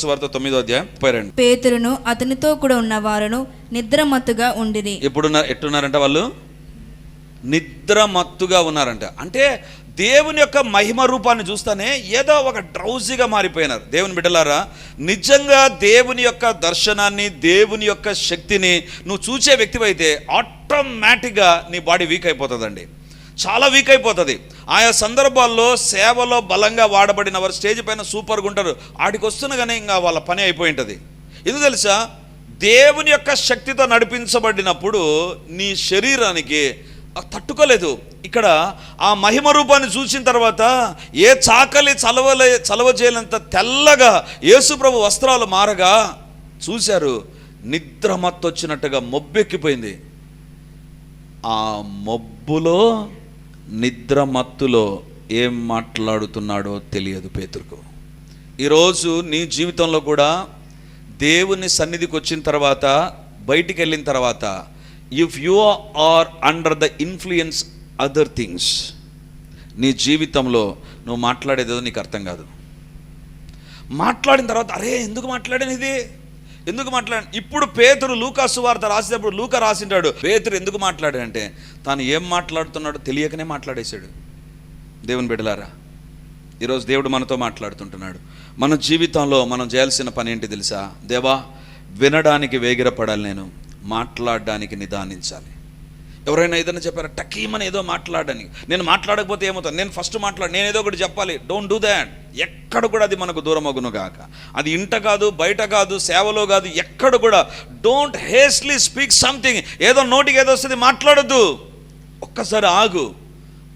లూకాసు వార్త తొమ్మిదో అధ్యాయం ముప్పై రెండు. పేతురును అతనితో కూడా ఉన్న వారును నిద్రమత్తుగా ఉండిరి. ఎప్పుడున్నారు ఎట్టున్నారంట వాళ్ళు? నిద్రమత్తుగా ఉన్నారంట. అంటే దేవుని యొక్క మహిమ రూపాన్ని చూస్తానే ఏదో ఒక డ్రౌజీగా మారిపోయినారు. దేవుని బిడ్డలారా నిజంగా దేవుని యొక్క దర్శనాన్ని దేవుని యొక్క శక్తిని నువ్వు చూసే వ్యక్తివైతే ఆటోమేటిక్గా నీ బాడీ వీక్ అయిపోతుందండి. చాలా వీక్ అయిపోతుంది. ఆయా సందర్భాల్లో సేవలో బలంగా వాడబడిన వారు స్టేజ్ పైన సూపర్గా ఉంటారు. ఆడికి వస్తున్నగానే ఇంకా వాళ్ళ పని అయిపోయి ఉంటుంది. ఇది తెలుసా? దేవుని యొక్క శక్తితో నడిపించబడినప్పుడు నీ శరీరానికి తట్టుకోలేదు. ఇక్కడ ఆ మహిమ రూపాన్ని చూసిన తర్వాత ఏ చాకలి చలవలే చలవ చేయలేంత తెల్లగా యేసుప్రభు వస్త్రాలు మారగా చూశారు. నిద్ర మత్తొచ్చినట్టుగా మొబ్బెక్కిపోయింది. ఆ మబ్బులో నిద్ర మత్తులో ఏం మాట్లాడుతున్నాడో తెలియదు పేతురుకు. ఈరోజు నీ జీవితంలో కూడా దేవుని సన్నిధికి వచ్చిన తర్వాత బయటికి వెళ్ళిన తర్వాత if you are under the influence other things నీ జీవితంలో నువ్వు మాట్లాడేదేదో నీకు అర్థం కాదు. మాట్లాడిన తర్వాత అరే ఎందుకు మాట్లాడాను ఇది ఎందుకు మాట్లాడు ఇప్పుడు పేతురు లూకాసు వార్త రాసేటప్పుడు లూక రాసింటాడు. పేతురు ఎందుకు మాట్లాడాడంటే తాను ఏం మాట్లాడుతున్నాడో తెలియకనే మాట్లాడేశాడు. దేవుని బిడలారా ఈరోజు దేవుడు మనతో మాట్లాడుతుంటున్నాడు. మన జీవితంలో మనం చేయాల్సిన పని ఏంటి తెలుసా? దేవా వినడానికి వేగిరపడాలి నేను మాట్లాడడానికి నిదానించాలి. ఎవరైనా ఏదైనా చెప్పారా టకీమని ఏదో మాట్లాడడానికి నేను మాట్లాడకపోతే ఏమవుతుంది? నేను ఫస్ట్ మాట్లాడు నేను ఏదో ఒకటి చెప్పాలి. డోంట్ డూ దాట్ ఎక్కడ కూడా అది మనకు దూరమగును కాక గాక. అది ఇంట కాదు బయట కాదు సేవలో కాదు ఎక్కడ కూడా. డోంట్ హేస్లీ స్పీక్ సంథింగ్ ఏదో నోటికి ఏదో వస్తుంది మాట్లాడొద్దు. ఒక్కసారి ఆగు.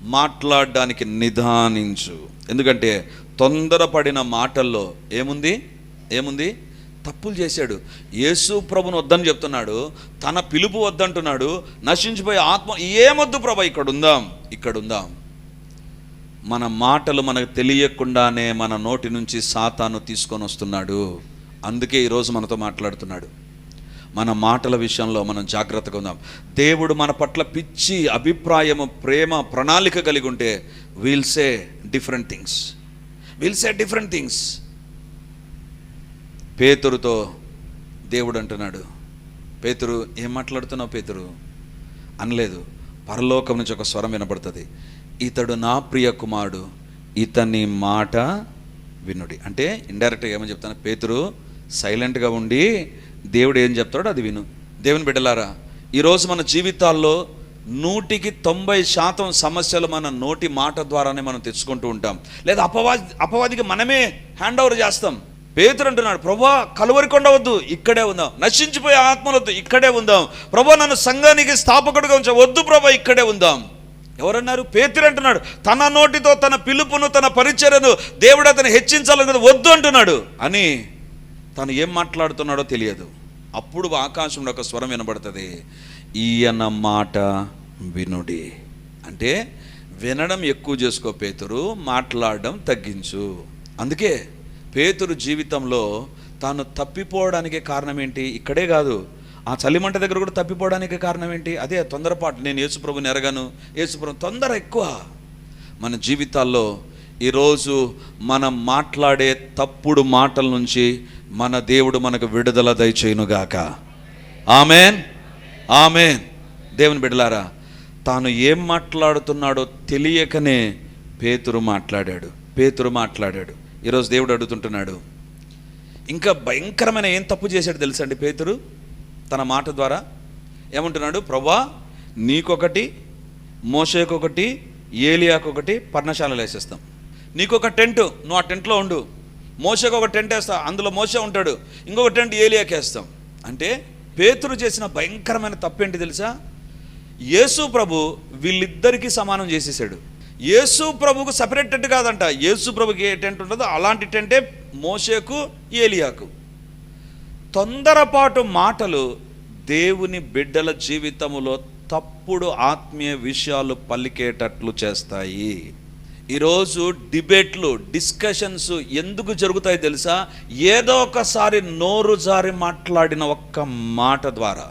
మాట్లాడడానికి నిదానించు. ఎందుకంటే తొందరపడిన మాటల్లో ఏముంది? ఏముంది? తప్పులు చేశాడు. యేసు ప్రభుని వద్దని చెప్తున్నాడు. తన పిలుపు వద్దంటున్నాడు. నశించిపోయే ఆత్మ ఏమొద్దు ప్రభ ఇక్కడ ఉందాం ఇక్కడ ఉందాం మన మాటలు మనకు తెలియకుండానే మన నోటి నుంచి సాతాను తీసుకొని వస్తున్నాడు. అందుకే ఈరోజు మనతో మాట్లాడుతున్నాడు. మన మాటల విషయంలో మనం జాగ్రత్తగా ఉందాం. దేవుడు మన పట్ల పిచ్చి అభిప్రాయము ప్రేమ ప్రణాళిక కలిగి ఉంటే we'll say different things will say different things పేతురుతో దేవుడు అంటున్నాడు. పేతురు ఏం మాట్లాడుతున్నావు పేతురు? అనలేదు. పరలోకం నుంచి ఒక స్వరం వినపడుతుంది ఇతడు నా ప్రియ కుమారుడు ఇతని మాట వినుడి. అంటే ఇండైరెక్ట్గా ఏమని చెప్తాను? పేతురు సైలెంట్గా ఉండి దేవుడు ఏం చెప్తాడో అది విను. దేవుని బిడ్డలారా ఈరోజు మన జీవితాల్లో నూటికి తొంభై శాతం సమస్యలు మన నోటి మాట ద్వారానే మనం తెచ్చుకుంటూ ఉంటాం. లేదా అపవాది అపవాదికి మనమే హ్యాండ్ ఓవర్ చేస్తాం. పేతురు అంటున్నాడు ప్రభా కలువరి కొండవద్దు ఇక్కడే ఉందాం. నశించిపోయే ఆత్మలొద్దు ఇక్కడే ఉందాం. ప్రభా నన్ను సంఘానికి స్థాపకుడిగా ఉంచ వద్దు ప్రభా ఇక్కడే ఉందాం. ఎవరన్నారు? పేతురు అంటున్నాడు తన నోటితో తన పిలుపును తన పరిచర్యను దేవుడు అతను హెచ్చించాలని వద్దు అంటున్నాడు. అని తను ఏం మాట్లాడుతున్నాడో తెలియదు. అప్పుడు ఆకాశంలో ఒక స్వరం వినబడుతుంది ఈయన మాట వినుడి. అంటే వినడం ఎక్కువ చేసుకో పేతురు మాట్లాడడం తగ్గించు. అందుకే పేతురు జీవితంలో తాను తప్పిపోవడానికి కారణం ఏంటి ఇక్కడే కాదు. ఆ చలిమంట దగ్గర కూడా తప్పిపోవడానికి కారణం ఏంటి అదే తొందరపాటు నేను యేసుప్రభుని ఎరగను. యేసుప్రభు తొందర ఎక్కువ. మన జీవితాల్లో ఈరోజు మనం మాట్లాడే తప్పుడు మాటల నుంచి మన దేవుడు మనకు విడుదల దయచేయునుగాక. ఆమెన్. ఆమెన్. దేవుని బిడలారా తాను ఏం మాట్లాడుతున్నాడో తెలియకనే పేతురు మాట్లాడాడు. పేతురు మాట్లాడాడు. ఈరోజు దేవుడు అడుగుతుంటున్నాడు ఇంకా భయంకరమైన ఏం తప్పు చేశాడు తెలుసండి పేతురు? తన మాట ద్వారా ఏమంటున్నాడు? ప్రభా నీకొకటి మోసేకొకటి ఏలియాకొకటి పర్ణశాలలు వేసేస్తాం. నీకొక టెంట్ నువ్వు ఆ టెంట్లో ఉండు. మోసకు ఒక టెంట్ వేస్తా అందులో మోసే ఉంటాడు. ఇంకొక టెంట్ ఏలియాకేస్తాం అంటే పేతురు చేసిన భయంకరమైన తప్పేంటి తెలుసా? యేసు ప్రభు వీళ్ళిద్దరికీ సమానం చేసేసాడు. యేసు ప్రభుకు సపరేట్ టెంట్ కాదంట. యేసు ప్రభుకి ఏ టెంట్ ఉంటుందో అలాంటి టెంటే మోషేకు ఏలియాకు. తొందరపాటు మాటలు దేవుని బిడ్డల జీవితములో తప్పుడు ఆత్మీయ విషయాలు పలికేటట్లు చేస్తాయి. ఈరోజు డిబేట్లు డిస్కషన్స్ ఎందుకు జరుగుతాయి తెలుసా? ఏదో ఒకసారి నోరు జారి మాట్లాడిన ఒక్క మాట ద్వారా.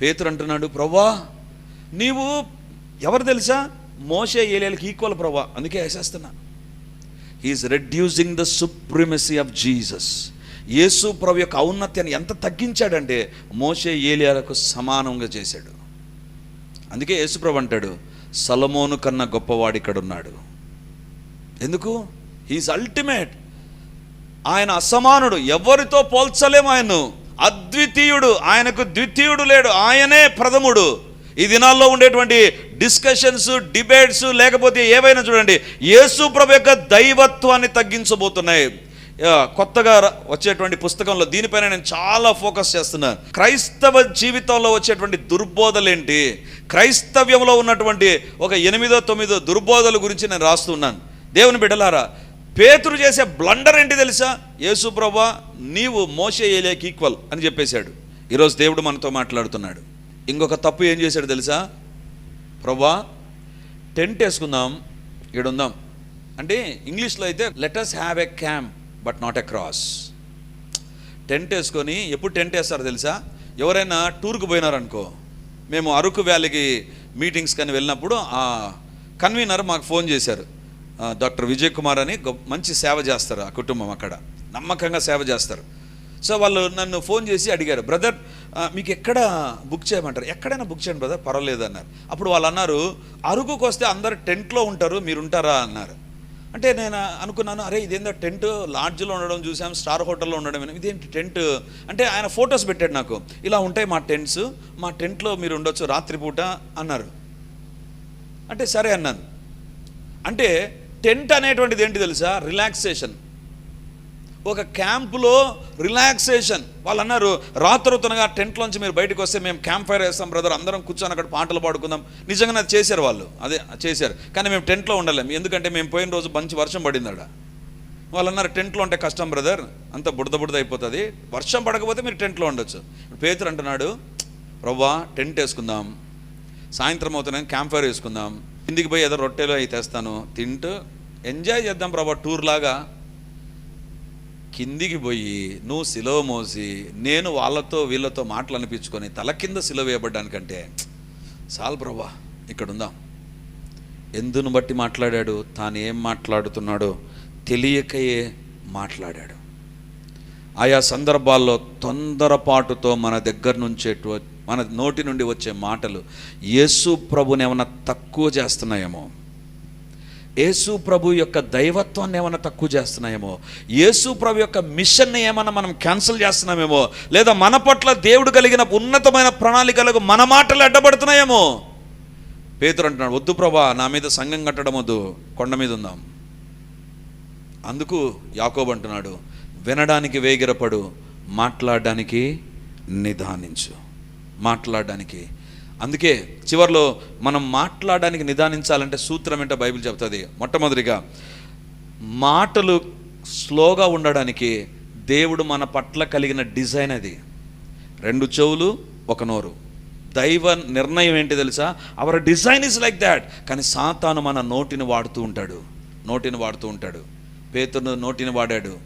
పేతురు అంటున్నాడు ప్రభా నీవు ఎవరు తెలుసా? మోసే ఏలియాలకి ఈక్వల్ ప్రభా. అందుకే వేసేస్తున్నా. He's reducing the supremacy of Jesus యేసు ప్రభు యొక్క ఔన్నత్యాన్ని ఎంత తగ్గించాడంటే మోసే ఏలియాలకు సమానంగా చేశాడు. అందుకే యేసుప్రభు అంటాడు సలమోను కన్నా గొప్పవాడు ఇక్కడ ఉన్నాడు ఎందుకు హీస్ అల్టిమేట్ ఆయన అసమానుడు. ఎవరితో పోల్చలేము ఆయన్ను. అద్వితీయుడు. ఆయనకు ద్వితీయుడు లేడు. ఆయనే ప్రథముడు. ఈ దినాల్లో ఉండేటువంటి డిస్కషన్స్ డిబేట్స్ లేకపోతే ఏవైనా చూడండి యేసు ప్రభు యొక్క దైవత్వాన్ని తగ్గించబోతున్నాయి. కొత్తగా వచ్చేటువంటి పుస్తకంలో దీనిపైన నేను చాలా ఫోకస్ చేస్తున్నాను క్రైస్తవ జీవితంలో వచ్చేటువంటి దుర్బోధలేంటి? క్రైస్తవ్యంలో ఉన్నటువంటి ఒక ఎనిమిదో తొమ్మిదో దుర్బోధల గురించి నేను రాస్తున్నాను దేవుని బిడ్డలారా పేతురు చేసే బ్లండర్ ఏంటి తెలుసా? యేసు ప్రభా నీవు మోసే ఏలియాకి ఈక్వల్ అని చెప్పేశాడు. ఈరోజు దేవుడు మనతో మాట్లాడుతున్నాడు. ఇంకొక తప్పు ఏం చేశాడు తెలుసా? ప్రభా టెంట్ వేసుకుందాం ఈడుందాం. అంటే ఇంగ్లీష్లో అయితే let us have a camp but not a cross tent వేసుకొని ఎప్పుడు టెంట్ వేస్తారో తెలుసా? ఎవరైనా టూర్కి పోయినారనుకో మేము అరకు వ్యాలీకి మీటింగ్స్ కానీ వెళ్ళినప్పుడు ఆ కన్వీనర్ మాకు ఫోన్ చేశారు. డాక్టర్ విజయ్ కుమార్ అని మంచి సేవ చేస్తారు ఆ కుటుంబం అక్కడ. నమ్మకంగా సేవ చేస్తారు. సో వాళ్ళు నన్ను ఫోన్ చేసి అడిగారు బ్రదర్ మీకు ఎక్కడ బుక్ చేయమంటారు? ఎక్కడైనా బుక్ చేయండి బ్రదర్ పర్వాలేదు అన్నారు. అప్పుడు వాళ్ళు అన్నారు అరకుకు వస్తే అందరు టెంట్లో ఉంటారు మీరు ఉంటారా? అన్నారు. అంటే నేను అనుకున్నాను అరే ఇదేందో టెంట్ లాడ్జ్లో ఉండడం చూసాం స్టార్ హోటల్లో ఉండడం ఇదేంటి టెంట్? అంటే ఆయన ఫొటోస్ పెట్టాడు నాకు. ఇలా ఉంటాయి మా టెంట్స్ మా టెంట్లో మీరు ఉండొచ్చు రాత్రిపూట అన్నారు. అంటే సరే అన్నాను. అంటే టెంట్ అనేటువంటిది ఏంటి తెలుసా? రిలాక్సేషన్. ఒక క్యాంపులో రిలాక్సేషన్. వాళ్ళు అన్నారు రాత్రుతనగా టెంట్లోంచి మీరు బయటకు వస్తే మేము క్యాంప్ ఫైర్ వేస్తాం బ్రదర్ అందరం కూర్చొని అక్కడ పాటలు పాడుకుందాం. నిజంగా అది చేశారు వాళ్ళు. అదే చేశారు. కానీ మేము టెంట్లో ఉండలేము ఎందుకంటే మేము పోయిన రోజు మంచి వర్షం పడింది అక్కడ వాళ్ళు అన్నారు టెంట్లో ఉంటే కష్టం బ్రదర్. అంత బుడద బుడద అయిపోతుంది. వర్షం పడకపోతే మీరు టెంట్లో ఉండొచ్చు. పేతురు అంటున్నాడు రవ్వా టెంట్ వేసుకుందాం. సాయంత్రం అవుతున్నాం క్యాంప్ ఫైర్ వేసుకుందాం. కిందికి పోయి ఏదో రొట్టెలు అవి తెస్తాను. తింటూ ఎంజాయ్ చేద్దాం ప్రభా టూర్ లాగా. కిందికి పోయి నువ్వు సిలువ మోసి నేను వాళ్ళతో వీళ్ళతో మాటలు అనిపించుకొని తల కింద సిలువ వేయబడ్డానికంటే చాలు ప్రభా ఇక్కడ ఉందాం ఎందును బట్టి మాట్లాడాడు? తాను ఏం మాట్లాడుతున్నాడో తెలియకయే మాట్లాడాడు. ఆయా సందర్భాల్లో తొందరపాటుతో మన దగ్గర నుంచే మన నోటి నుండి వచ్చే మాటలు యేసు ప్రభుని ఏమైనా తక్కువ చేస్తున్నాయేమో. యేసు ప్రభు యొక్క దైవత్వాన్ని ఏమైనా తక్కువ చేస్తున్నాయేమో? యేసు ప్రభు యొక్క మిషన్ని ఏమైనా మనం క్యాన్సిల్ చేస్తున్నామేమో? లేదా మన పట్ల దేవుడు కలిగిన ఉన్నతమైన ప్రణాళికలకు మన మాటలు అడ్డపడుతున్నాయేమో? పేతురు అంటున్నాడు వద్దు ప్రభా నా మీద సంఘం కట్టడం వద్దు కొండ మీద ఉందాం. అందుకు యాకోబు అంటున్నాడు వినడానికి వేగిరపడు మాట్లాడడానికి నిదానించు మాట్లాడడానికి అందుకే చివర్లో మనం మాట్లాడడానికి నిదానించాలంటే సూత్రం ఏంటో బైబిల్ చెప్తుంది. మొట్టమొదటిగా మాటలు స్లోగా ఉండడానికి దేవుడు మన పట్ల కలిగిన డిజైన్ అది. రెండు చెవులు ఒక నోరు. దైవ నిర్ణయం ఏంటి తెలుసా? Our design is like that కానీ సాతాను మన నోటిని వాడుతూ ఉంటాడు. నోటిని వాడుతూ ఉంటాడు. పేతును నోటిని వాడాడు.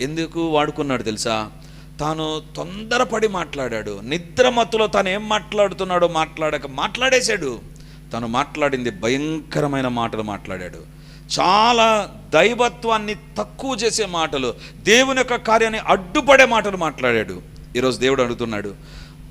ఎందుకు వాడుకున్నాడు తెలుసా? తాను తొందరపడి మాట్లాడాడు. నిద్రమత్తులో తాను ఏం మాట్లాడుతున్నాడో మాట్లాడక మాట్లాడేశాడు. తను మాట్లాడింది భయంకరమైన మాటలు మాట్లాడాడు. చాలా దైవత్వాన్ని తక్కువ చేసే మాటలు దేవుని యొక్క కార్యాన్ని అడ్డుపడే మాటలు మాట్లాడాడు. ఈరోజు దేవుడు అడుగుతున్నాడు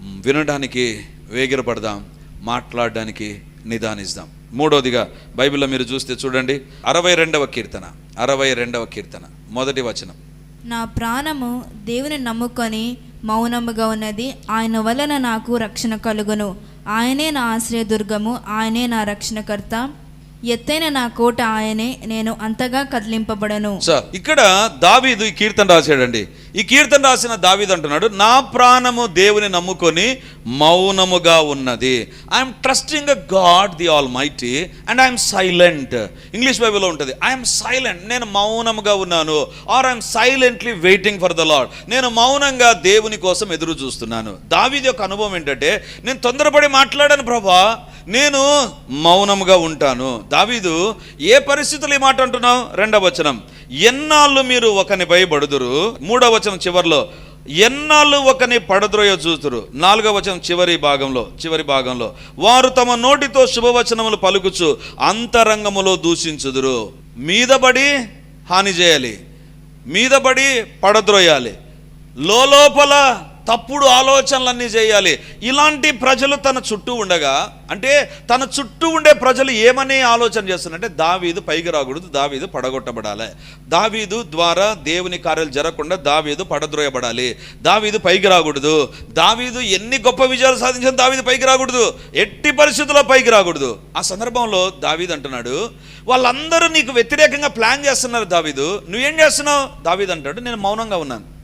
వినడానికి వేగిరపడదాం మాట్లాడడానికి నిదానిస్తాం. మూడోదిగా బైబిల్లో మీరు చూస్తే చూడండి అరవై రెండవ కీర్తన అరవై రెండవ కీర్తన మొదటి వచనం. నా ప్రాణము దేవుని నమ్ముకొని మౌనముగా ఉన్నది. ఆయన వలన నాకు రక్షణ కలుగును. ఆయనే నా ఆశ్రయదుర్గము. ఆయనే నా రక్షణకర్త. ఎత్తైన నా కోట ఆయనే నేను అంతగా కదిలింపబడను. సో ఇక్కడ దావీదు ఈ కీర్తన రాశాడండి. ఈ కీర్తన రాసిన దావీదు అంటున్నాడు నా ప్రాణము దేవుని నమ్ముకొని మౌనముగా ఉన్నది. I'm trusting a God the almighty and I'm silent English బైబిల్లో ఉంటుంది ఐఎమ్ సైలెంట్ నేను మౌనముగా ఉన్నాను or I'm silently waiting for the lord నేను మౌనంగా దేవుని కోసం ఎదురు చూస్తున్నాను. దావీది యొక్క అనుభవం ఏంటంటే నేను తొందరపడి మాట్లాడాను ప్రభా. నేను మౌనముగా ఉంటాను. దావీదు ఏ పరిస్థితులు ఈ మాట అంటున్నావు? రెండవ వచనం. ఎన్నాళ్ళు మీరు ఒకని భయపడుదురు? మూడవ వచనం చివర్లో. ఎన్నాళ్ళు ఒకని పడద్రోయో చూతురు? నాలుగవ వచనం చివరి భాగంలో చివరి భాగంలో. వారు తమ నోటితో శుభవచనములు పలుకుచు అంతరంగములో దూషించుదురు. మీదబడి హాని చేయాలి. మీదబడి పడద్రోయాలి. లోపల తప్పుడు ఆలోచనలన్నీ చేయాలి. ఇలాంటి ప్రజలు తన చుట్టూ ఉండగా అంటే తన చుట్టూ ఉండే ప్రజలు ఏమని ఆలోచన చేస్తున్నారంటే దావీదు పైకి రాకూడదు దావీదు పడగొట్టబడాలి. దావీదు ద్వారా దేవుని కార్యాలు జరగకుండా దావీదు పడద్రోయబడాలి. దావీదు పైకి రాకూడదు. దావీదు ఎన్ని గొప్ప విజయాలు సాధించిన దావీదు పైకి రాకూడదు. ఎట్టి పరిస్థితుల్లో పైకి రాకూడదు. ఆ సందర్భంలో దావీదు అంటున్నాడు వాళ్ళందరూ నీకు వ్యతిరేకంగా ప్లాన్ చేస్తున్నారు దావీదు. నువ్వేం చేస్తున్నావు? దావీదు అంటాడు నేను మౌనంగా ఉన్నాను.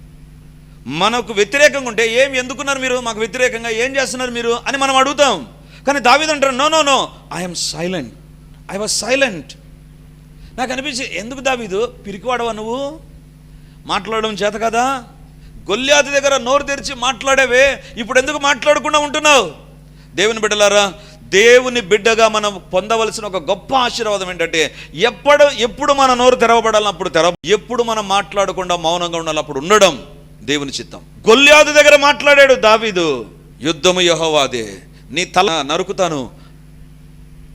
మనకు వ్యతిరేకంగా ఉంటే ఏం ఎందుకున్నారు మీరు? మాకు వ్యతిరేకంగా ఏం చేస్తున్నారు మీరు? అని మనం అడుగుతాం. కానీ దావీదు అంటారు no no no I'm silent I was silent నాకు అనిపించి ఎందుకు దావీదు? పిరికివాడవా నువ్వు? మాట్లాడడం చేత కదా? గొల్లాతి దగ్గర నోరు తెరిచి మాట్లాడేవే. ఇప్పుడు ఎందుకు మాట్లాడకుండా ఉంటున్నావు? దేవుని బిడ్డలారా దేవుని బిడ్డగా మనం పొందవలసిన ఒక గొప్ప ఆశీర్వాదం ఏంటంటే ఎప్పుడు ఎప్పుడు మన నోరు తెరవబడాలన్నప్పుడు తెరవ ఎప్పుడు మనం మాట్లాడకుండా మౌనంగా ఉండాలి అప్పుడు ఉండడం. దేవుని చిత్తం. గొల్లాది దగ్గర మాట్లాడాడు దావీదు యుద్ధము యహోవాదే నీ తల నరుకుతాను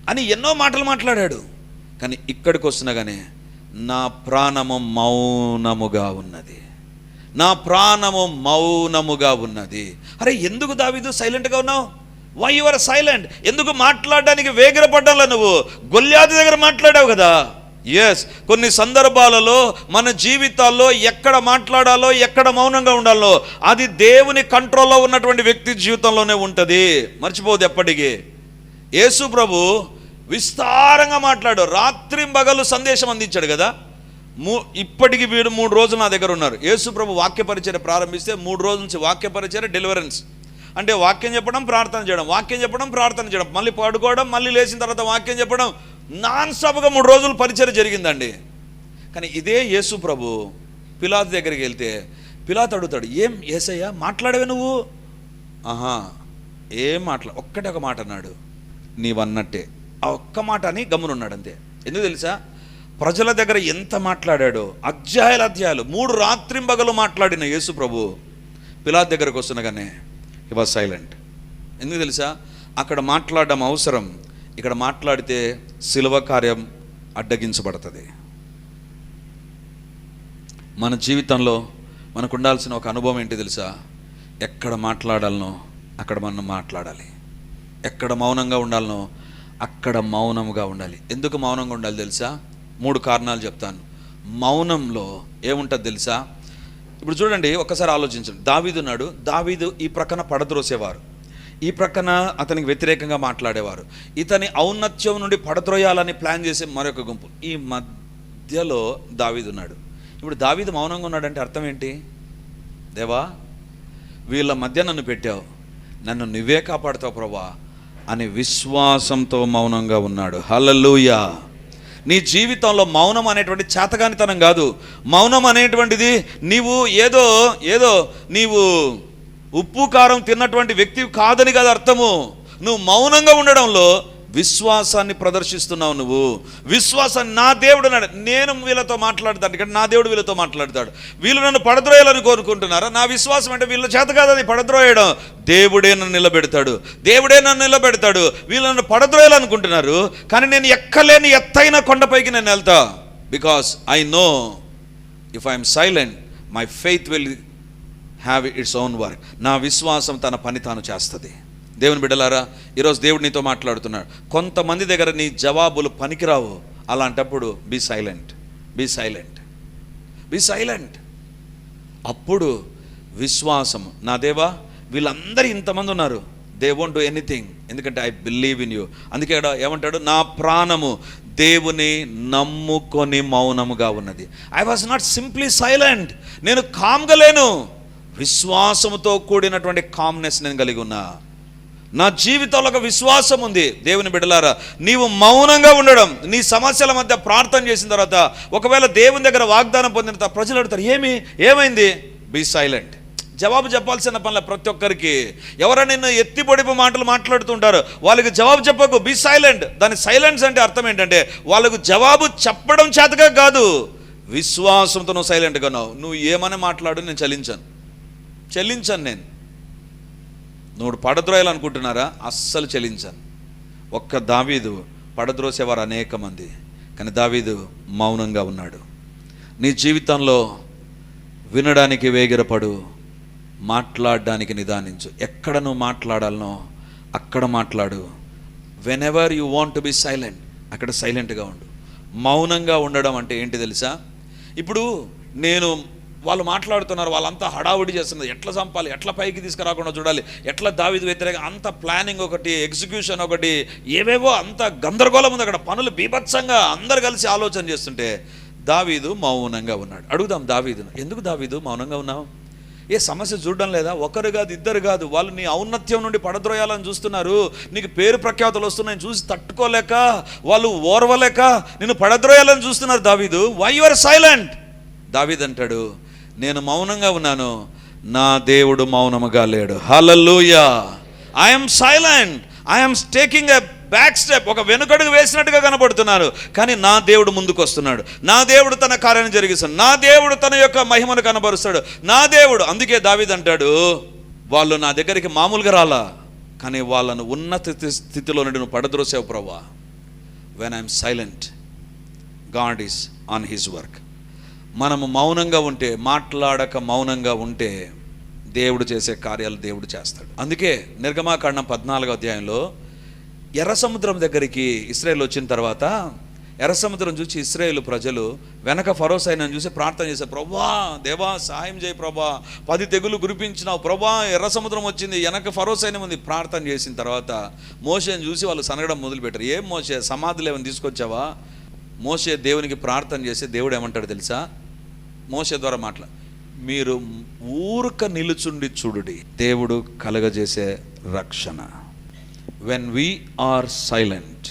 అని ఎన్నో మాటలు మాట్లాడాడు. కానీ ఇక్కడికి వస్తున్నగానే నా ప్రాణము మౌనముగా ఉన్నది. నా ప్రాణము మౌనముగా ఉన్నది. అరే ఎందుకు దావీదు సైలెంట్గా ఉన్నావు? వై యువర్ సైలెంట్ ఎందుకు మాట్లాడడానికి వేగిరపడ్డాలా నువ్వు? గొల్యాది దగ్గర మాట్లాడావు కదా. ఎస్ కొన్ని సందర్భాలలో మన జీవితాల్లో ఎక్కడ మాట్లాడాలో ఎక్కడ మౌనంగా ఉండాలో అది దేవుని కంట్రోల్లో ఉన్నటువంటి వ్యక్తి జీవితంలోనే ఉంటుంది. మర్చిపోదు ఎప్పటికీ. యేసు ప్రభు విస్తారంగా మాట్లాడు రాత్రి పగలు సందేశం అందించాడు కదా. మూ ఇప్పటికి వీడు మూడు రోజులు నా దగ్గర ఉన్నారు. యేసు ప్రభు వాక్య ప్రారంభిస్తే మూడు రోజుల నుంచి వాక్యపరిచయం డెలివరెన్స్ అంటే వాక్యం చెప్పడం ప్రార్థన చేయడం. వాక్యం చెప్పడం ప్రార్థన చేయడం. మళ్ళీ పడుకోవడం మళ్ళీ లేచిన తర్వాత వాక్యం చెప్పడం. నాన్ స్టాప్గా మూడు రోజులు పరిచయం జరిగిందండి. కానీ ఇదే యేసు ప్రభు పిలాత్ దగ్గరికి వెళ్తే పిలాత్ అడుగుతాడు ఏం ఏసయ్యా మాట్లాడవే నువ్వు? ఆహా ఏం మాట్లా ఒక్కటే ఒక మాట అన్నాడు నీవన్నట్టే. ఆ ఒక్క మాట అని గమ్మునున్నాడు అంతే ఎందుకు తెలుసా? ప్రజల దగ్గర ఎంత మాట్లాడాడో అధ్యాయాల అధ్యాయాలు మూడు రాత్రింబగలు మాట్లాడిన యేసు ప్రభు పిలాత్ దగ్గరకు వస్తున్నగానే ఈ వాజ్ సైలెంట్. ఎందుకు తెలుసా? అక్కడ మాట్లాడడం అవసరం. ఇక్కడ మాట్లాడితే శిలువ కార్యం అడ్డగించబడుతుంది. మన జీవితంలో మనకు ఉండాల్సిన ఒక అనుభవం ఏంటి తెలుసా? ఎక్కడ మాట్లాడాలనో అక్కడ మనం మాట్లాడాలి. ఎక్కడ మౌనంగా ఉండాలనో అక్కడ మౌనంగా ఉండాలి. ఎందుకు మౌనంగా ఉండాలి తెలుసా? మూడు కారణాలు చెప్తాను. మౌనంలో ఏముంటుంది తెలుసా? ఇప్పుడు చూడండి ఒక్కసారి ఆలోచించండి. దావీదు ఉన్నాడు. దావీదు ఈ ప్రక్కన పడద్రోసేవారు. ఈ ప్రక్కన అతనికి వ్యతిరేకంగా మాట్లాడేవారు. ఇతని ఔన్నత్యం నుండి పడద్రోయాలని ప్లాన్ చేసే మరొక గుంపు. ఈ మధ్యలో దావీదు ఉన్నాడు ఇప్పుడు దావీదు మౌనంగా ఉన్నాడంటే అర్థం ఏంటి? దేవా వీళ్ళ మధ్య నన్ను పెట్టావు. నన్ను నువ్వే కాపాడుతావు ప్రభా అని విశ్వాసంతో మౌనంగా ఉన్నాడు. హలలుయా నీ జీవితంలో మౌనం అనేటువంటి చేతగానితనం కాదు. మౌనం అనేటువంటిది నీవు ఏదో ఏదో నీవు ఉప్పు కారం తిన్నటువంటి వ్యక్తి కాదని కాదు అర్థము. నువ్వు మౌనంగా ఉండడంలో విశ్వాసాన్ని ప్రదర్శిస్తున్నావు నువ్వు. విశ్వాసాన్ని నా దేవుడు అన్నాడు. నేను వీళ్ళతో మాట్లాడతాను. ఇక్కడ నా దేవుడు వీళ్ళతో మాట్లాడతాడు. వీళ్ళు నన్ను పడద్రోయాలని కోరుకుంటున్నారా? నా విశ్వాసం అంటే వీళ్ళ చేత కాదు అది పడద్రోయడం. దేవుడే నన్ను నిలబెడతాడు. దేవుడే నన్ను నిలబెడతాడు. వీళ్ళు నన్ను పడద్రోయాలనుకుంటున్నారు. కానీ నేను ఎక్కలేని ఎత్తైన కొండపైకి నేను వెళ్తా. Because I know if I'm silent my faith will have its own work నా విశ్వాసం తన పని తాను చేస్తుంది. దేవుని బిడ్డలారా ఈరోజు దేవుడు నీతో మాట్లాడుతున్నాడు. కొంతమంది దగ్గర నీ జవాబులు పనికిరావు. అలాంటప్పుడు be silent be silent be silent అప్పుడు విశ్వాసం. నా దేవా వీళ్ళందరూ ఇంతమంది ఉన్నారు. దే వోంట్ డూ ఎనీథింగ్ ఎందుకంటే ఐ బిలీవ్ ఇన్ యూ అందుకే ఏమంటాడు? నా ప్రాణము దేవుని నమ్ముకొని మౌనముగా ఉన్నది. I was not simply silent నేను కామ్గలేను లేను. విశ్వాసముతో కూడినటువంటి కామ్నెస్ నేను కలిగి ఉన్నా. నా జీవితంలో ఒక విశ్వాసం ఉంది. దేవుని బిడ్డలారా నీవు మౌనంగా ఉండడం నీ సమస్యల మధ్య ప్రార్థన చేసిన తర్వాత ఒకవేళ దేవుని దగ్గర వాగ్దానం పొందిన తర్వాత ప్రజలు అడుగుతారు ఏమి? ఏమైంది? బీ సైలెంట్ జవాబు చెప్పాల్సిన పనుల ప్రతి ఒక్కరికి. ఎవరైనా నిన్ను ఎత్తి పొడిపు మాటలు మాట్లాడుతుంటారు వాళ్ళకి జవాబు చెప్పకు. బీ సైలెంట్ దాని సైలెన్స్ అంటే అర్థం ఏంటంటే వాళ్ళకు జవాబు చెప్పడం చేతగా కాదు. విశ్వాసంతో నువ్వు సైలెంట్గా ఉన్నావు. నువ్వు ఏమని మాట్లాడు నేను చలించాను. చెల్లించాను నేను. నువ్వు పడద్రోయాలనుకుంటున్నారా అస్సలు చెల్లించాను. ఒక్క దావీదు పడద్రోసేవారు అనేక మంది కానీ దావీదు మౌనంగా ఉన్నాడు. నీ జీవితంలో వినడానికి వేగిరపడు మాట్లాడడానికి నిదానించు. ఎక్కడ నువ్వు మాట్లాడాలనో అక్కడ మాట్లాడు. Whenever you want to be silent అక్కడ సైలెంట్గా ఉండు. మౌనంగా ఉండడం అంటే ఏంటి తెలుసా? ఇప్పుడు నేను వాళ్ళు మాట్లాడుతున్నారు వాళ్ళంతా హడావుడి చేస్తున్నారు. ఎట్లా చంపాలి ఎట్లా పైకి తీసుకురాకుండా చూడాలి ఎట్లా దావిది వ్యతిరేక అంత ప్లానింగ్ ఒకటి ఎగ్జిక్యూషన్ ఒకటి ఏవేవో అంత గందరగోళం ఉంది అక్కడ. పనులు బీభత్సంగా అందరు కలిసి ఆలోచన చేస్తుంటే దావీదు మౌనంగా ఉన్నాడు. అడుగుదాం దావీదును ఎందుకు దావీదు మౌనంగా ఉన్నావు? ఏ సమస్య చూడడం లేదా? ఒకరు కాదు ఇద్దరు కాదు వాళ్ళు నీ ఔన్నత్యం నుండి పడద్రోయాలని చూస్తున్నారు. నీకు పేరు ప్రఖ్యాతులు వస్తున్నాయి చూసి తట్టుకోలేక వాళ్ళు ఓర్వలేక నిన్ను పడద్రోయాలని చూస్తున్నారు దావీదు. వై యువర్ సైలెంట్ దావీద్ అంటాడు నేను మౌనంగా ఉన్నాను. నా దేవుడు మౌనముగా లేడు. Hallelujah I'm silent I'm taking a back step ఒక వెనుకడుగు వేసినట్టుగా కనబడుతున్నాను కానీ నా దేవుడు ముందుకు వస్తున్నాడు. నా దేవుడు తన కార్యాన్ని జరిగిస్తాడు. నా దేవుడు తన యొక్క మహిమను కనబరుస్తాడు. నా దేవుడు. అందుకే దావిద్ అంటాడు వాళ్ళు నా దగ్గరికి మామూలుగా రాలా? కానీ వాళ్ళను ఉన్నత స్థితిలో నుండి నువ్వు పడద్రోసావు ప్రభా when I'm silent God is on his work మనము మౌనంగా ఉంటే మాట్లాడక మౌనంగా ఉంటే దేవుడు చేసే కార్యాలు దేవుడు చేస్తాడు. అందుకే నిర్గమాకాండం పద్నాలుగో అధ్యాయంలో ఎర్ర సముద్రం దగ్గరికి ఇస్రాయేల్ వచ్చిన తర్వాత ఎర్ర సముద్రం చూసి ఇస్రాయేల్ ప్రజలు వెనక ఫరోస్ అయిన చూసి ప్రార్థన చేశారు ప్రభా దేవా సాయం చేయి ప్రభా పది తెగులు గురిపించినావు ప్రభా ఎర్ర సముద్రం వచ్చింది వెనక ఫరోస్ అయిన ఉంది. ప్రార్థన చేసిన తర్వాత మోసేని చూసి వాళ్ళు సనగడం మొదలుపెట్టారు ఏం మోసే సమాధులు ఏమైనా తీసుకొచ్చావా? మోసే దేవునికి ప్రార్థన చేసి దేవుడు ఏమంటాడు తెలుసా? మోసే ద్వారా మాట్లా మీరు ఊరక నిలుచుండి చూడుడి. దేవుడు కలగజేసే రక్షణ. When we are silent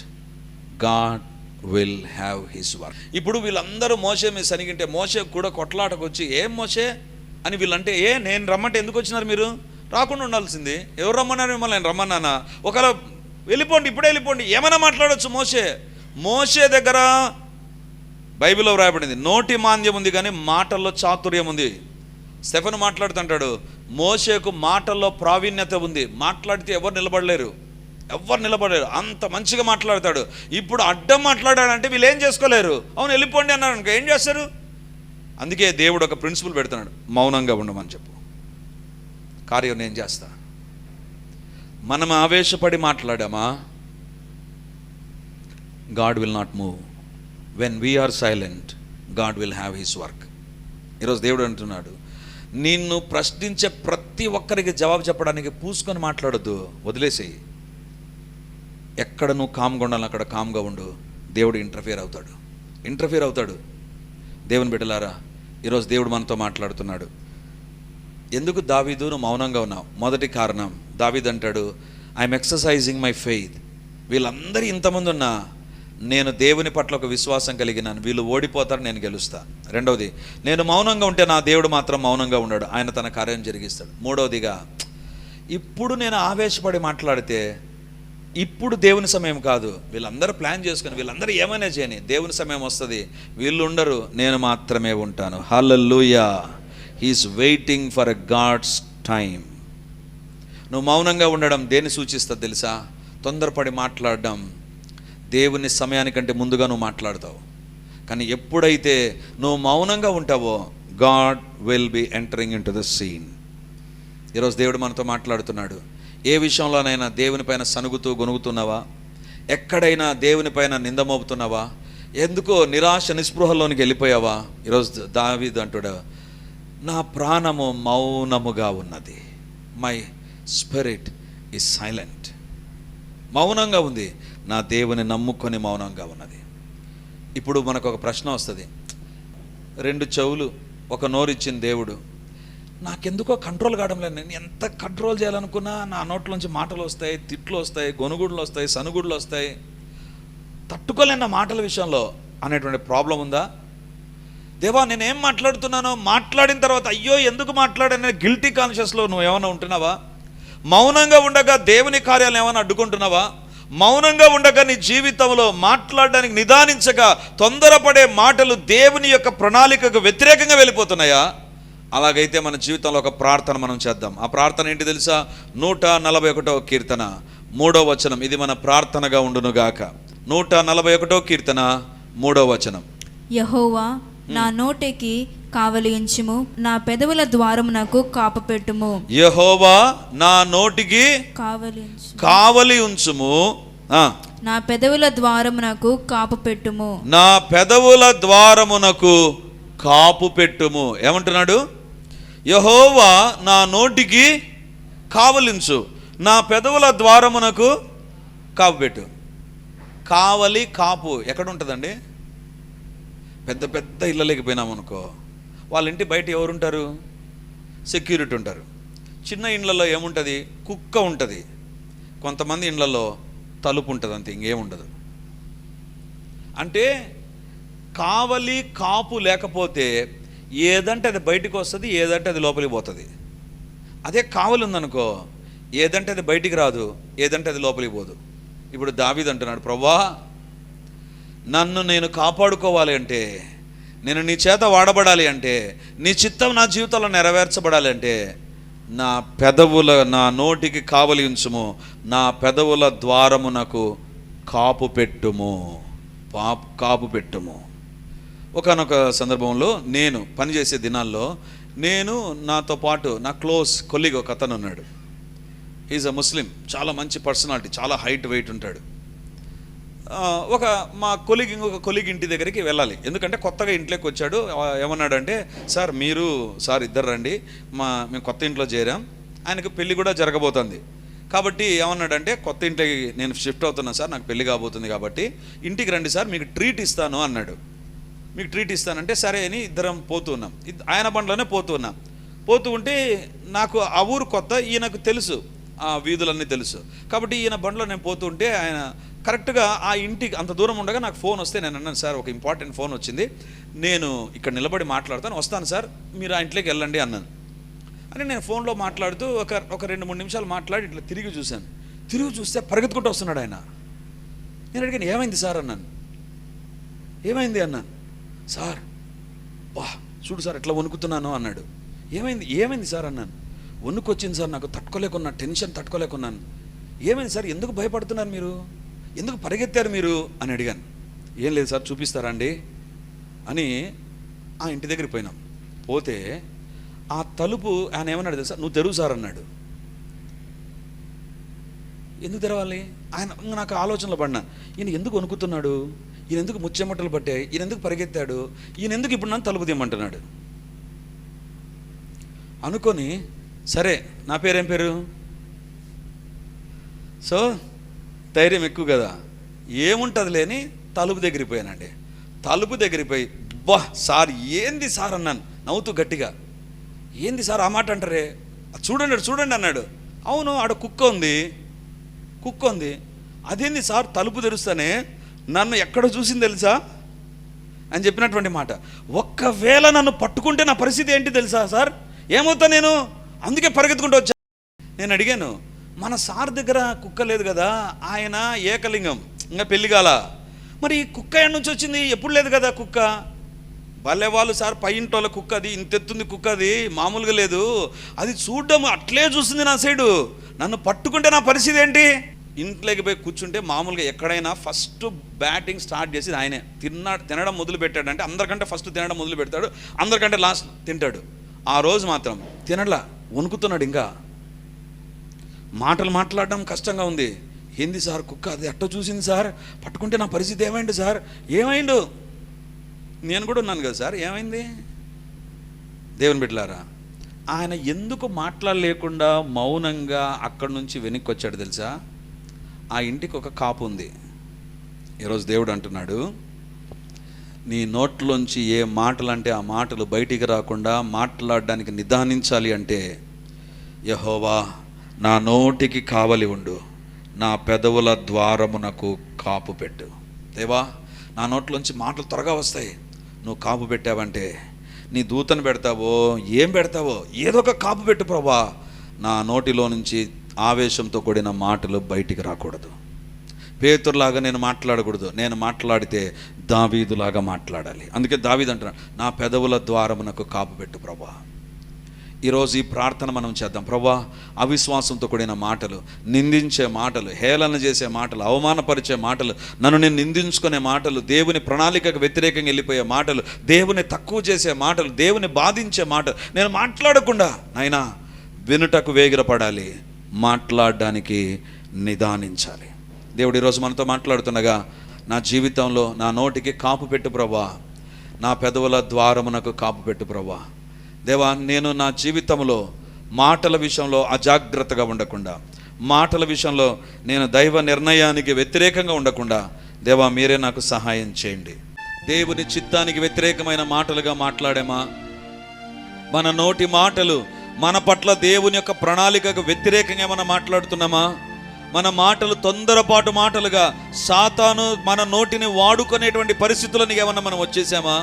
God will have his work ఇప్పుడు వీళ్ళందరూ మోసే మీద సనిగింటే మోసే కూడా కొట్లాటకు వచ్చి ఏం మోసే అని వీళ్ళంటే ఏ నేను రమ్మంటే ఎందుకు వచ్చినారు మీరు? రాకుండా ఉండాల్సింది. ఎవరు రమ్మన్నారు మిమ్మల్ని? నేను రమ్మన్నానా? ఒకవేళ వెళ్ళిపోండి ఇప్పుడే వెళ్ళిపోండి. ఏమైనా మాట్లాడొచ్చు మోసే మోసే దగ్గర బైబిల్లో వ్రాయబడింది నోటి మాంద్యం ఉంది కానీ మాటల్లో చాతుర్యం ఉంది. స్టెఫన్ మాట్లాడుతుంటాడు మోషేకు మాటల్లో ప్రావీణ్యత ఉంది. మాట్లాడితే ఎవరు నిలబడలేరు. ఎవరు నిలబడలేరు. అంత మంచిగా మాట్లాడతాడు. ఇప్పుడు అడ్డం మాట్లాడాడంటే వీళ్ళు ఏం చేసుకోలేరు? అవును వెళ్ళిపోండి అన్నారు అనుకో ఏం చేస్తారు? అందుకే దేవుడు ఒక ప్రిన్సిపల్ పెడుతున్నాడు మౌనంగా ఉండమని చెప్పు. కార్యం నేను చేస్తా. మనం ఆవేశపడి మాట్లాడామా? God will not move. When we're silent God will have his work ఈరోజు దేవుడు అంటున్నాడు నిన్ను ప్రశ్నించే ప్రతి ఒక్కరికి జవాబు చెప్పడానికి పూసుకొని మాట్లాడొద్దు వదిలేసేయి. ఎక్కడ నువ్వు కామ్గా ఉండాలి అక్కడ కామ్గా ఉండు దేవుడు ఇంటర్ఫియర్ అవుతాడు. ఇంటర్ఫియర్ అవుతాడు. దేవుని బిడ్డలారా ఈరోజు దేవుడు మనతో మాట్లాడుతున్నాడు. ఎందుకు దావీదు నువ్వు మౌనంగా ఉన్నావు? మొదటి కారణం దావీద్ అంటాడు ఐఎమ్ ఎక్సర్సైజింగ్ మై ఫెయిత్ వీళ్ళందరూ ఇంతమంది ఉన్నా నేను దేవుని పట్ల ఒక విశ్వాసం కలిగినాను. వీళ్ళు ఓడిపోతారు నేను గెలుస్తా రెండవది నేను మౌనంగా ఉంటే నా దేవుడు మాత్రం మౌనంగా ఉన్నాడు ఆయన తన కార్యం జరిగిస్తాడు. మూడవదిగా ఇప్పుడు నేను ఆవేశపడి మాట్లాడితే ఇప్పుడు దేవుని సమయం కాదు. వీళ్ళందరూ ప్లాన్ చేసుకుని వీళ్ళందరూ ఏమైనా చేయని దేవుని సమయం వస్తుంది. వీళ్ళు ఉండరు నేను మాత్రమే ఉంటాను. Hallelujah he's waiting for a God's time నువ్వు మౌనంగా ఉండడం దేన్ని సూచిస్తుంది తెలుసా? తొందరపడి మాట్లాడడం. దేవుని సమయానికంటే ముందుగా నువ్వు మాట్లాడతావు. కానీ ఎప్పుడైతే నువ్వు మౌనంగా ఉంటావో God will be entering in to the scene. ఈరోజు దేవుడు మనతో మాట్లాడుతున్నాడు. ఏ విషయంలోనైనా దేవునిపైన సనుగుతూ గొనుగుతున్నావా? ఎక్కడైనా దేవునిపైన నింద మోపుతున్నావా? ఎందుకో నిరాశ నిస్పృహలోనికి వెళ్ళిపోయావా? ఈరోజు దావీదు అంటాడు నా ప్రాణము మౌనముగా ఉన్నది. మై స్పిరిట్ ఈజ్ సైలెంట్ మౌనంగా ఉంది. నా దేవుని నమ్ముకొని మౌనంగా ఉన్నది. ఇప్పుడు మనకు ఒక ప్రశ్న వస్తుంది. రెండు చెవులు ఒక నోరిచ్చిన దేవుడు నాకెందుకో కంట్రోల్ కావడం లేదు. నేను ఎంత కంట్రోల్ చేయాలనుకున్నా నా నోట్లోంచి మాటలు వస్తాయి తిట్లు వస్తాయి గొనుగుడులు వస్తాయి సనుగుడులు వస్తాయి. తట్టుకోలేని నా మాటల విషయంలో అనేటువంటి ప్రాబ్లం ఉందా? దేవా నేనేం మాట్లాడుతున్నానో మాట్లాడిన తర్వాత అయ్యో ఎందుకు మాట్లాడనే గిల్టీ కాన్షియస్లో నువ్వు ఏమైనా ఉంటున్నావా? మౌనంగా ఉండగా దేవుని కార్యాలు ఏమైనా అడ్డుకుంటున్నావా? మౌనంగా ఉండగా నీ జీవితంలో మాట్లాడడానికి నిదానించగా తొందరపడే మాటలు దేవుని యొక్క ప్రణాళికకు వ్యతిరేకంగా వెళ్ళిపోతున్నాయా? అలాగైతే మన జీవితంలో ఒక ప్రార్థన మనం చేద్దాం. ఆ ప్రార్థన ఏంటి తెలుసా? నూట నలభై ఒకటో కీర్తన. మూడో వచనం. ఇది మన ప్రార్థనగా ఉండునుగాక. నూట నలభై ఒకటో కీర్తన. మూడో వచనం. యహోవా నా నోటికి కావలి ఉంచుము నా పెదవుల ద్వారమునకు కాపు పెట్టుము యహోవా నా నోటికి కావలి ఉంచు కావలి ఉంచుము ఆ, నా పెదవుల ద్వారమునకు కాపు పెట్టుము నా పెదవుల ద్వారమునకు కాపు పెట్టుము ఏమంటున్నాడు? యహోవా నా నోటికి కావలించు. నా పెదవుల ద్వారమునకు కాపు పెట్టు కావలి కాపు. ఎక్కడ ఉంటుందండి పెద్ద పెద్ద ఇళ్ళలోకి పోయినామనుకో. వాళ్ళ ఇంటి బయట ఎవరుంటారు? సెక్యూరిటీ ఉంటారు. చిన్న ఇండ్లలో ఏముంటుంది? కుక్క ఉంటుంది. కొంతమంది ఇండ్లలో తలుపు ఉంటుంది అంతే ఇంకేముండదు అంటే కావలి కాపు లేకపోతే ఏదంటే అది బయటికి వస్తుంది ఏదంటే అది లోపలికి పోతుంది. అదే కావలి ఉందనుకో ఏదంటే అది బయటికి రాదు ఏదంటే అది లోపలికి పోదు. ఇప్పుడు దావీద్ అంటున్నాడు ప్రభా నన్ను నేను కాపాడుకోవాలి అంటే నేను నీ చేత వాడబడాలి అంటే నీ చిత్తం నా జీవితంలో నెరవేర్చబడాలి అంటే నా పెదవుల నా నోటికి కావలి ఉంచుము నా పెదవుల ద్వారమునకు కాపు పెట్టుము పాపు కాపు పెట్టుము. ఒకనొక సందర్భంలో నేను పనిచేసే దినాల్లో నేను నాతో పాటు నా క్లోజ్ కొలిగ్ ఒక అతను ఉన్నాడు ఈజ్ అ ముస్లిం చాలా మంచి పర్సనాలిటీ చాలా హైట్ వెయిట్ ఉంటాడు. ఒక మా కొలిగ్ ఇంకొక కొలిగ్ ఇంటి దగ్గరికి వెళ్ళాలి. ఎందుకంటే కొత్తగా ఇంట్లోకి వచ్చాడు. ఏమన్నాడంటే సార్ మీరు సార్ ఇద్దరు రండి. మా మేము కొత్త ఇంట్లో చేరాం. ఆయనకు పెళ్ళి కూడా జరగబోతుంది. కాబట్టి ఏమన్నాడంటే కొత్త ఇంట్లోకి నేను షిఫ్ట్ అవుతున్నాను సార్. నాకు పెళ్ళి కాబోతుంది కాబట్టి ఇంటికి రండి సార్. మీకు ట్రీట్ ఇస్తాను అన్నాడు. మీకు ట్రీట్ ఇస్తానంటే సరే అని ఇద్దరం పోతున్నాం ఆయన బండ్లోనే పోతున్నాం పోతూ ఉంటే నాకు ఆ ఊరు కొత్త ఈయనకు తెలుసు. ఆ వీధులన్నీ తెలుసు. కాబట్టి ఈయన బండ్లో నేను పోతుంటే ఆయన కరెక్ట్గా ఆ ఇంటికి అంత దూరం ఉండగా నాకు ఫోన్ వస్తే నేను అన్నాను సార్ ఒక ఇంపార్టెంట్ ఫోన్ వచ్చింది. నేను ఇక్కడ నిలబడి మాట్లాడతాను వస్తాను సార్ మీరు ఆ ఇంట్లోకి వెళ్ళండి అన్నాను. అని నేను ఫోన్లో మాట్లాడుతూ ఒక ఒక రెండు మూడు నిమిషాలు మాట్లాడి ఇట్లా తిరిగి చూశాను. తిరిగి చూస్తే పరిగెత్తుకుంటూ వస్తున్నాడు ఆయన. నేను అడిగాను ఏమైంది సార్? అన్నాను. ఏమైంది? అన్నాను. సార్ వా చూడు సార్ ఎట్లా వణుకుతున్నాను అన్నాడు. ఏమైంది ఏమైంది సార్? అన్నాను. వణుకొచ్చింది సార్ నాకు తట్టుకోలేకున్నా టెన్షన్ తట్టుకోలేకున్నాను. ఏమైంది సార్ ఎందుకు భయపడుతున్నారు మీరు? ఎందుకు పరిగెత్తారు మీరు? అని అడిగాను. ఏం లేదు సార్ చూపిస్తారా అండి? అని ఆ ఇంటి దగ్గరికి పోయినాం. పోతే ఆ తలుపు ఆయన ఏమన్నాడు తెలుసా? నువ్వు తెరువు సార్ అన్నాడు. ఎందుకు తెరవాలి? ఆయన నాకు ఆలోచనలో పడినా. ఈయన ఎందుకు వణుకుతున్నాడు? ఈయన ఎందుకు ముచ్చెమట్టలు పట్టాయి? ఈయన ఎందుకు పరిగెత్తాడు? ఈయన ఎందుకు ఇప్పుడు నన్ను తలుపు తీయమంటున్నాడు? అనుకొని సరే నా పేరేం పేరు? సో ధైర్యం ఎక్కువ కదా. ఏముంటుంది లేని తలుపు దగ్గరికి పోయానండి. తలుపు దగ్గరికి పోయి బా సార్ ఏంది సార్ అన్నాను. నవ్వుతూ గట్టిగా ఏంది సార్ ఆ మాట అంటారే? చూడండి చూడండి అన్నాడు. అవును ఆడ కుక్క ఉంది. కుక్క ఉంది. అదేంది సార్ తలుపు తెరుస్తానే నన్ను ఎక్కడ చూసింది తెలుసా? అని చెప్పినటువంటి మాట. ఒక్కవేళ నన్ను పట్టుకుంటే నా పరిస్థితి ఏంటి తెలుసా సార్? ఏమవుతా నేను? అందుకే పరిగెత్తుకుంటూ వచ్చా. నేను అడిగాను మన సార్ దగ్గర కుక్క లేదు కదా ఆయన ఏకలింగం ఇంకా పెళ్ళి కాల. మరి ఈ కుక్క ఎక్కడి నుంచి వచ్చింది? ఎప్పుడు లేదు కదా కుక్క? భలే వాళ్ళు సార్ పై ఇంటోళ్ళ కుక్క అది ఇంతెత్తుంది కుక్క అది మామూలుగా లేదు. అది చూడడం అట్లే చూస్తుంది నా సైడు. నన్ను పట్టుకుంటే నా పరిస్థితి ఏంటి? ఇంట్లోకి పోయి కూర్చుంటే మామూలుగా ఎక్కడైనా ఫస్ట్ బ్యాటింగ్ స్టార్ట్ చేసి ఆయనే. తిన్నా తినడం మొదలు పెట్టాడంటే అందరికంటే ఫస్ట్ తినడం మొదలు పెడతాడు అందరికంటే లాస్ట్ తింటాడు. ఆ రోజు మాత్రం తినట్లా. వణుకుతున్నాడు ఇంకా. మాటలు మాట్లాడడం కష్టంగా ఉంది. ఏంది సార్ కుక్క? అది అట్ట చూసింది సార్? పట్టుకుంటే నా పరిస్థితి ఏమైంది సార్? ఏమైండు? నేను కూడా ఉన్నాను కదా సార్ ఏమైంది? దేవుని బిడ్డలారా ఆయన ఎందుకు మాట్లాడలేకుండా మౌనంగా అక్కడి నుంచి వెనక్కి వచ్చాడు తెలుసా? ఆ ఇంటికి ఒక కాపు ఉంది. ఈరోజు దేవుడు అంటున్నాడు నీ నోట్లోంచి ఏ మాటలు అంటే ఆ మాటలు బయటికి రాకుండా మాట్లాడడానికి నిదానించాలి అంటే యహోవా నా నోటికి కావలి ఉండు నా పెదవుల ద్వారమునకు కాపు పెట్టు. దేవా నా నోట్లోంచి మాటలు త్వరగా వస్తాయి. నువ్వు కాపు పెట్టావంటే నీ దూతను పెడతావో ఏం పెడతావో ఏదో ఒక కాపు పెట్టు ప్రభా. నా నోటిలో నుంచి ఆవేశంతో కూడిన మాటలు బయటికి రాకూడదు. పేతుర్లాగా నేను మాట్లాడకూడదు. నేను మాట్లాడితే దావీదులాగా మాట్లాడాలి. అందుకే దావీదు అంటున్నాడు నా పెదవుల ద్వారమునకు కాపు పెట్టు ప్రభా ఈరోజు ఈ ప్రార్థన మనం చేద్దాం. ప్రభా అవిశ్వాసంతో కూడిన మాటలు నిందించే మాటలు హేళన చేసే మాటలు అవమానపరిచే మాటలు నన్ను నేను నిందించుకునే మాటలు దేవుని ప్రణాళికకు వ్యతిరేకంగా వెళ్ళిపోయే మాటలు దేవుని తక్కువ చేసే మాటలు దేవుని బాధించే మాటలు నేను మాట్లాడకుండా నాయనా వినుటకు వేగిరపడాలి మాట్లాడడానికి నిదానించాలి. దేవుడు ఈరోజు మనతో మాట్లాడుతుండగా నా జీవితంలో నా నోటికి కాపు పెట్టు ప్రభా నా పెదవుల ద్వారమునకు కాపు పెట్టు ప్రభా దేవా నేను నా జీవితంలో మాటల విషయంలో అజాగ్రత్తగా ఉండకుండా మాటల విషయంలో నేను దైవ నిర్ణయానికి వ్యతిరేకంగా ఉండకుండా దేవా మీరే నాకు సహాయం చేయండి. దేవుని చిత్తానికి వ్యతిరేకమైన మాటలుగా మాట్లాడేమా? మన నోటి మాటలు మన పట్ల దేవుని యొక్క ప్రణాళికకు వ్యతిరేకంగా ఏమైనా మాట్లాడుతున్నామా? మన మాటలు తొందరపాటు మాటలుగా సాతాను మన నోటిని వాడుకునేటువంటి పరిస్థితులను ఏమన్నా మనం వచ్చేసామా?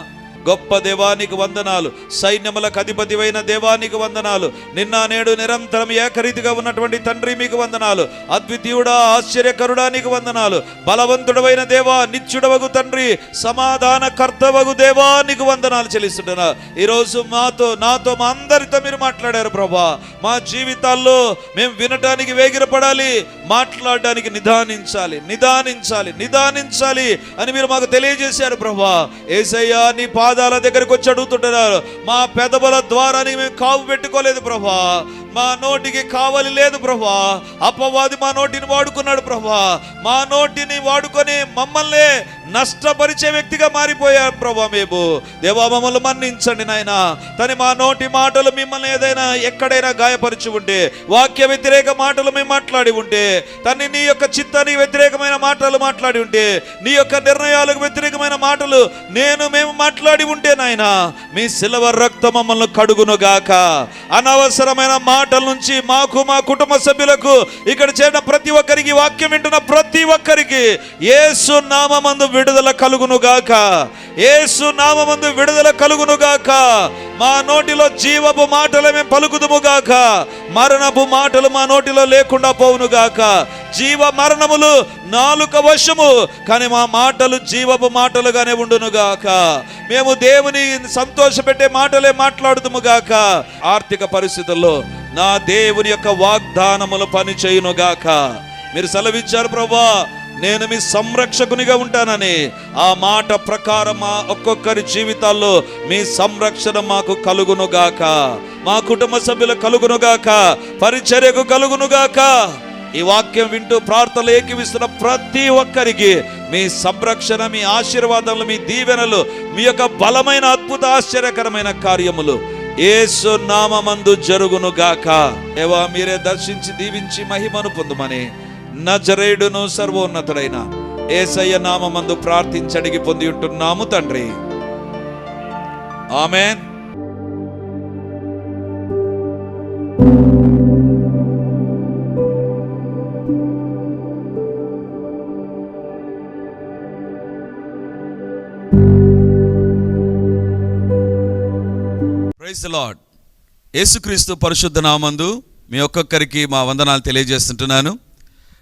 గొప్ప దేవానికి వందనాలు. సైన్యములకు అధిపతివైన దేవానికి వందనాలు. నిన్న నేడు నిరంతరం ఏకరీతిగా ఉన్నటువంటి తండ్రి మీకు వందనాలు. అద్వితీయుడా ఆశ్చర్యకరుడా నీకు వందనాలు. బలవంతుడవైన దేవా నిత్యుడవగు తండ్రి సమాధాన కర్తవగు దేవా నీకు వందనాలు చెల్లిస్తుంటున్నా ఈరోజు మాతో నాతో మా అందరితో మీరు మాట్లాడారు ప్రభా. మా జీవితాల్లో మేము వినటానికి వేగిరపడాలి మాట్లాడడానికి నిదానించాలి నిదానించాలి నిదానించాలి అని మీరు మాకు తెలియజేశారు ప్రభా. ఏసయ్యా నీ పాదాల దగ్గరకు వచ్చి అడుగుతుంటున్నారు. మా పెదవుల ద్వారానికి మేము కావు పెట్టుకోలేదు ప్రభా. మా నోటికి కావాలి లేదు ప్రభా. అపవాది మా నోటిని వాడుకున్నాడు ప్రభా. మా నోటిని వాడుకొని మమ్మల్ని నష్టపరిచే వ్యక్తిగా మారిపోయారు ప్రభా మేము. దేవా మమ్మల్ని మన్నించండి నాయన. తని మా నోటి మాటలు మిమ్మల్ని ఏదైనా ఎక్కడైనా గాయపరిచి ఉంటే వాక్య వ్యతిరేక మాటలు మేము మాట్లాడి ఉంటే తన్ని నీ యొక్క చిత్తానికి వ్యతిరేకమైన మాటలు మాట్లాడి ఉంటే నీ యొక్క నిర్ణయాలకు వ్యతిరేకమైన మాటలు నేను మేము మాట్లాడి ఉంటే నాయన మీ సిల్వర్ రక్తం మమ్మల్ని కడుగును గాక అనవసరమైన మాటల నుంచి మాకు మా కుటుంబ సభ్యులకు ఇక్కడ చేరిన ప్రతి ఒక్కరికి వాక్యం వింటున్న ప్రతి ఒక్కరికి ఏసు నామందు విడుదల కలుగును గాక యేసు విడుదల కలుగును గాక మా నోటిలో జీవపు మాటలు మేము పలుకుదుము గాక మరణపు మాటలు మా నోటిలో లేకుండా పోవును గాక జీవ మరణములు నాలుక వశము కానీ మా మాటలు జీవపు మాటలుగానే ఉండును గాక మేము దేవుని సంతోషపెట్టే మాటలే మాట్లాడుదుము గాక ఆర్థిక పరిస్థితుల్లో నా దేవుని యొక్క వాగ్దానములు పని చేయును గాక మీరు సెలవిచ్చారు ప్రభా నేను మీ సంరక్షకునిగా ఉంటానని ఆ మాట ప్రకారం మా ఒక్కొక్కరి జీవితాల్లో మీ సంరక్షణ మాకు కలుగునుగాక. మా కుటుంబ సభ్యులు కలుగునుగాక. పరిచర్యకు కలుగునుగాక. ఈ వాక్యం వింటూ ప్రార్థనలు ఏకివిస్తున్న ప్రతి ఒక్కరికి మీ సంరక్షణ మీ ఆశీర్వాదములు మీ దీవెనలు మీ యొక్క బలమైన అద్భుత ఆశ్చర్యకరమైన కార్యములు ఏసు నామమందు జరుగునుగాక. ఏవా మీరే దర్శించి దీవించి మహిమను పొందుమని నజరేయుడును సర్వోన్నతుడైన ఏసయ్య నామమందు ప్రార్థించడిగి పొంది ఉంటున్నాము తండ్రి. ఆమెన్. ప్రైజ్ లార్డ్ యేసుక్రీస్తు పరిశుద్ధ నామందు మీ ఒక్కొక్కరికి మా వందనాలు తెలియజేస్తుంటున్నాను.